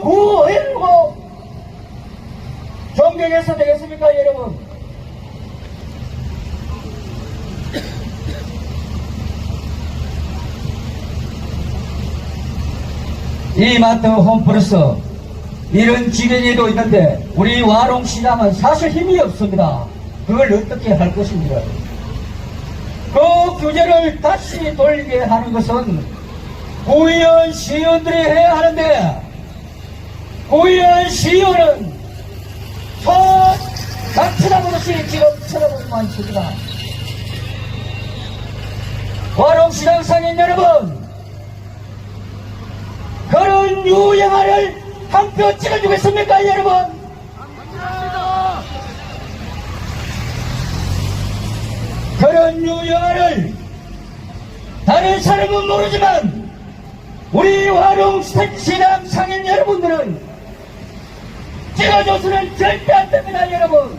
구일고 존경해서 되겠습니까 여러분 이마트 홈플러스 이런 지경에도 있는데 우리 와롱시장은 사실 힘이 없습니다. 그걸 어떻게 할 것입니까? 그 규제를 다시 돌리게 하는 것은 구의원 시의원들이 해야 하는데 구의원 시의원은 손딱 쳐다보듯이 지금 쳐다보고만 있습니다. 와롱시장 상인 여러분 그런 유영아를 한 표 찍어주겠습니까 여러분 그런 유영아를 다른 사람은 모르지만 우리 화룡 시당 상인 여러분들은 찍어줘서는 절대 안 됩니다 여러분.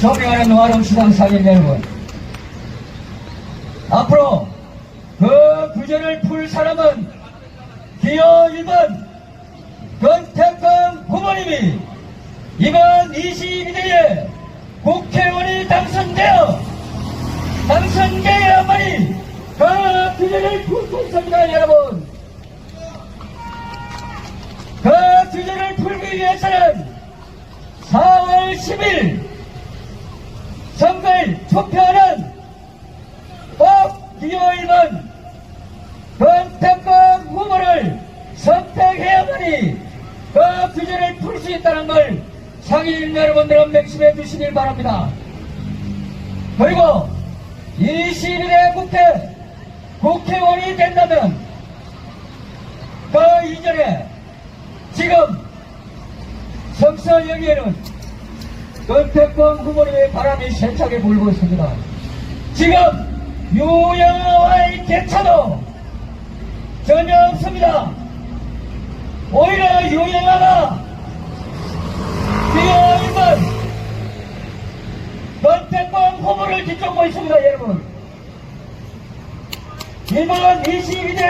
존경하는 화룡 시당 상인 여러분 앞으로 그 규제를 풀 사람은 기호 1번 권태권 후보님이 이번 22대에 국회의원이 당선되어 당선되어야만이 그 규제를 풀수 있습니다 여러분 그 규제를 풀기 위해서는 4월 10일 선거일 투표는 꼭 기호 1번 권태권 후보를 선택해야만이 그 규제를 풀 수 있다는 걸 상인 여러분들은 명심해 주시길 바랍니다. 그리고 21대 국회 국회의원이 된다면 그 이전에 지금 성서 여기에는 권태권 후보님의 바람이 세차게 불고 있습니다. 지금 유영아와의 개차도 전혀 없습니다. 오히려 유영아가 비어있는 권태권 후보를 뒤쫓고 있습니다, 여러분. 이번 22대